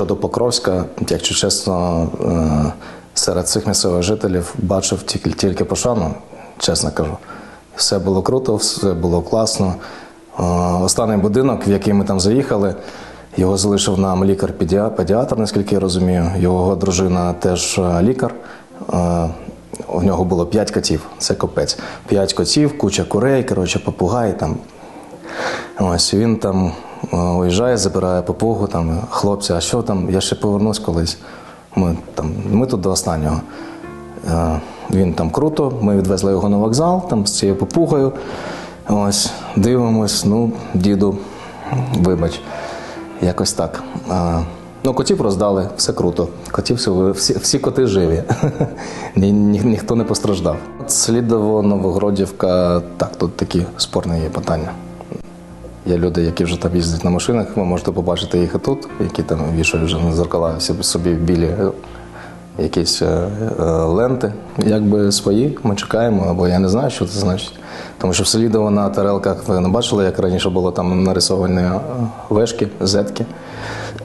щодо Покровська, якщо чесно, е, серед цих місцевих жителів бачив тільки, тільки пошану, чесно кажу. Все було круто, все було класно. Е, Останній будинок, в який ми там заїхали, його залишив нам лікар-педіатр, наскільки я розумію. Його дружина теж е, лікар. У нього було п'ять котів, це копець. П'ять котів, куча курей, коротше, попугай там. Ось він там уїжджає, забирає попугу, там, хлопці, а що там? Я ще повернусь колись. Ми, там, ми тут до останнього. Е, Він там круто, ми відвезли його на вокзал там, з цією попугою. Ось, дивимось, ну, діду, вибач, якось так. Е, Ну, котів роздали, все круто. Котів всі, всі коти живі. Ні, ні, ніхто не постраждав. Слідово, Новогродівка, так, тут такі спорні є питання. Є люди, які вже там їздять на машинах, ви можете побачити їх і тут, які там вішають вже на зеркала собі, білі е, якісь е, е, ленти. Якби свої, ми чекаємо, або я не знаю, що це значить. Тому що в Селідово на тарелках ви не бачили, як раніше було там нарисовані вешки, зетки.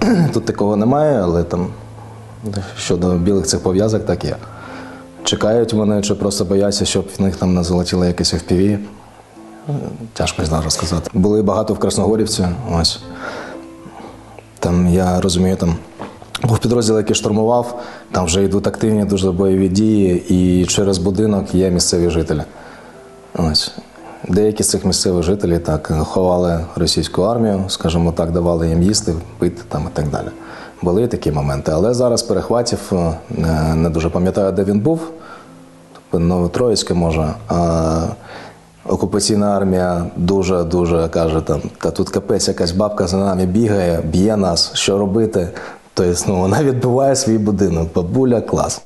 Тут такого немає, але там щодо білих цих пов'язок, так є. Чекають вони, чи просто бояться, щоб в них там не залетіло якесь FPV. Тяжко зараз сказати. Були багато в Красногорівці. Ось. Там, я розумію, там був підрозділ, який штурмував, там вже йдуть активні дуже бойові дії, і через будинок є місцеві жителі. Ось. Деякі з цих місцевих жителів так ховали російську армію, скажімо так, давали їм їсти, пити там і так далі. Були такі моменти. Але зараз перехватів е, не, дуже пам'ятаю, де він був. Тобто Новотроїцьке може. А окупаційна армія дуже дуже каже там, та тут капець, якась бабка за нами бігає, б'є нас, що робити. Тобто, ну, вона відбиває свій будинок. Бабуля клас.